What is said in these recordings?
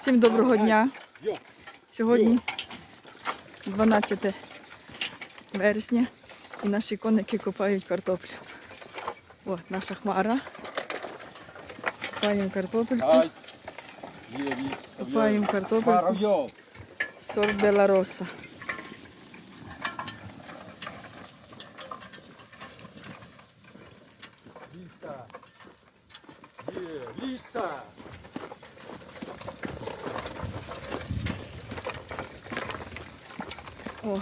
Всім доброго дня. Сьогодні 12 вересня і наші коники копають картоплю. От наша хмара. Копаємо. Є, є. Копаємо картопельку. Сорт Белароса. Ліста. Є, ліста. О.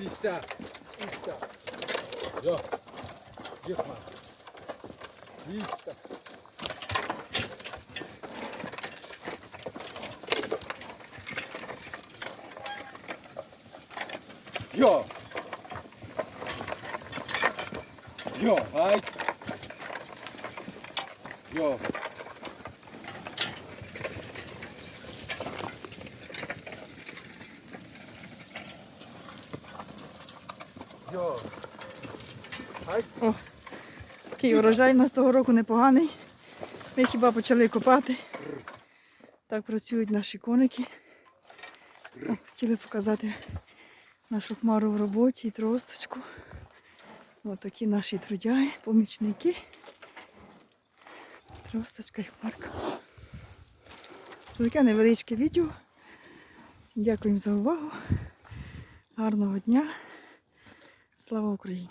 Ліста. Ліста. Йо. Хмара. Ліста. Йо. Йо, ай. Йо. Ай. такий урожай у нас того року непоганий. Ми хіба почали копати. Так працюють наші коники. О, хотіли показати нашу хмару в роботі і тросточку. Ось такі наші трудяги, помічники. Тросточка і хмарка. Таке невеличке відео. Дякуємо за увагу. Гарного дня. Слава Україні!